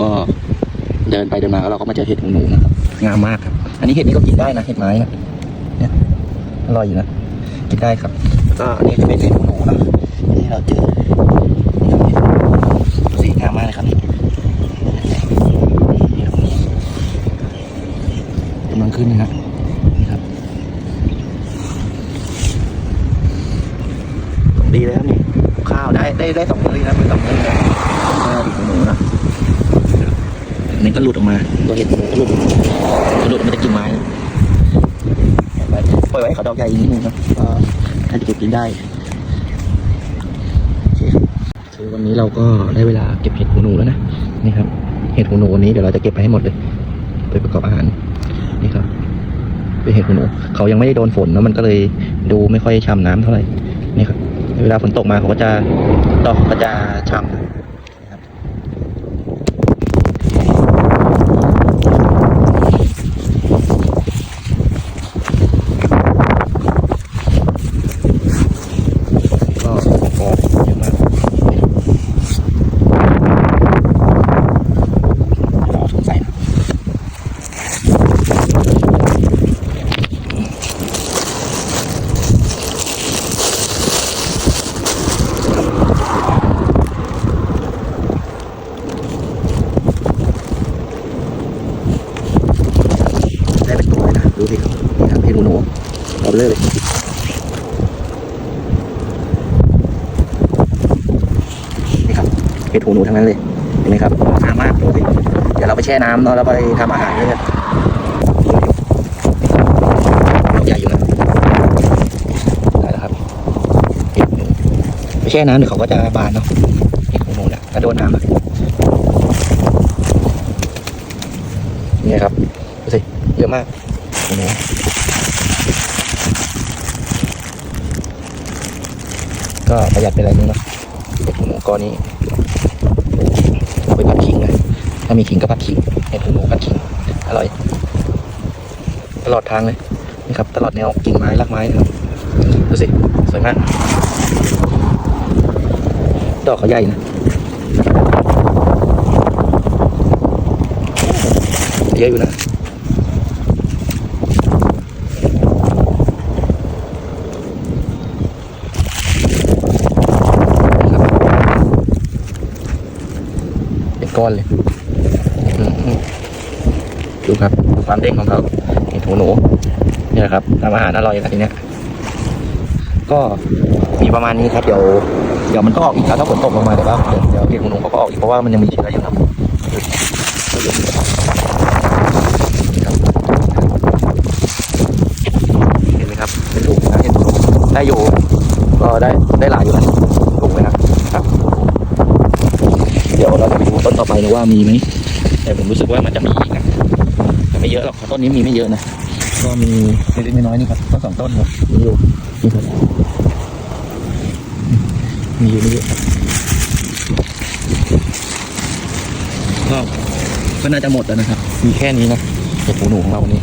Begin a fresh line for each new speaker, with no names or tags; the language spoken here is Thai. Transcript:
ก็เดินไปเดินมาแล้วเราก็มาเจอเห็ดหูหนูนะครับงามมากครับ อันนี้เห็ดนี้ก็กินได้นะเห็ดไม้นะเนี่ยอร่อยอยู่นะกินได้ครับแล้วก็อันนี้จะเป็นเห็ดหูหนูนะที่เราเจอนี่ครับเห็ดสีงามมากเลยครับนี่นี่ครับกำลังขึ้นนะครับนี่ครับดีแล้วนี่ข้าวได้ได้ได้สองมื้อนะเป็นสองมื้อนะข้าวดีของหนูนะ อันนี้ก็หลุดออกมา ตัวเห็ดหนูก็หลุดหลุดมันจะกินไม้นะปล่อยไว้ให้เขาดอกใหญ่อีกนิดนึงครับก็ถ้าจะเก็บกินได้โอเคครับคือวันนี้เราก็ได้เวลาเก็บเห็ดหูหนูแล้วนะนี่ครับ เห็ดหูหนูวันนี้เดี๋ยวเราจะเก็บไปให้หมดเลยไปประกอบอาหารนี่ครับเป็นเห็ดหูหนูเขายังไม่ได้โดนฝนนะมันก็เลยดูไม่ค่อยช่ำน้ำเท่าไหร่นี่ครับ เวลาฝนตกมาเขาก็จะดอกก็จะช่ำนะครับก็ออกเยอะมากเราเอาถุงใส่นะได้เป็นตัวเลยนะ ดูสิครับนี่ครับเห็ดหูหนู เอาไปเลยเลยนี่ครับเห็ดหูหนูทั้งนั้นเลยเห็นไหมครับงามากดูสิเดี๋ยวเราไปแช่น้ำเนาะแล้วไปทำอาหารด้วยกันใหญ่อยู่นะได้แล้วครับเห็ดหูหนูไปแช่น้ำเดี๋ยวเขาก็จะบานเนาะเห็ดหูหนูเนี่ยถ้าโดนน้ำนี่ครับดูสิเยอะมากหูหนู ก็ประหยัดไปอะไรนึงเนาะเห็ดหูหนูก้อนนี้เอาไปผัดขิงนะถ้ามีขิงก็ผัดขิงเห็ดหูหนูผัดขิงอร่อย ตลอดทางเลยนี่ครับ ตลอดแนวกิ่งไม้รากไม้นะครับดูสิสวยมากดอกเขาใหญ่นะเยอะอยู่นะ เป็นก้อนเลยดูครับความเด้งของเขาเห็นหูหนูเนี่ยครับทำอาหารอร่อยนะทีเนี้ยก็มีประมาณนี้ครับเดี๋ยวเดี๋ยวมันก็ออกอีกแล้วถ้าฝนตกลงมาเดี๋ยวก็เดี๋ยวเดี๋ยวเห็ดหูหนูเขาก็ออกอีกเพราะว่ามันยังมีเชื้ออยู่ครับครับเห็นไหมครับเป็นถุงนะเห็นถุงได้อยู่ก็ได้ได้หลายอยู่นะถุงเลยนะครับ เดี๋ยวเราจะไปดูต้นต่อไปนะ ว่ามีไหมแต่ผมรู้สึกว่ามันจะมีอีกนะแต่ไม่เยอะหรอกเพราะต้นนี้มีไม่เยอะนะก็มีเล็กๆน้อยๆนี่ครับต้นสองต้นครับมีอยู่นี่ครับมีอยู่ไม่เยอะครับก็ก็น่าจะหมดแล้วนะครับ มีแค่นี้นะเห็ดหูหนูของเราวันนี้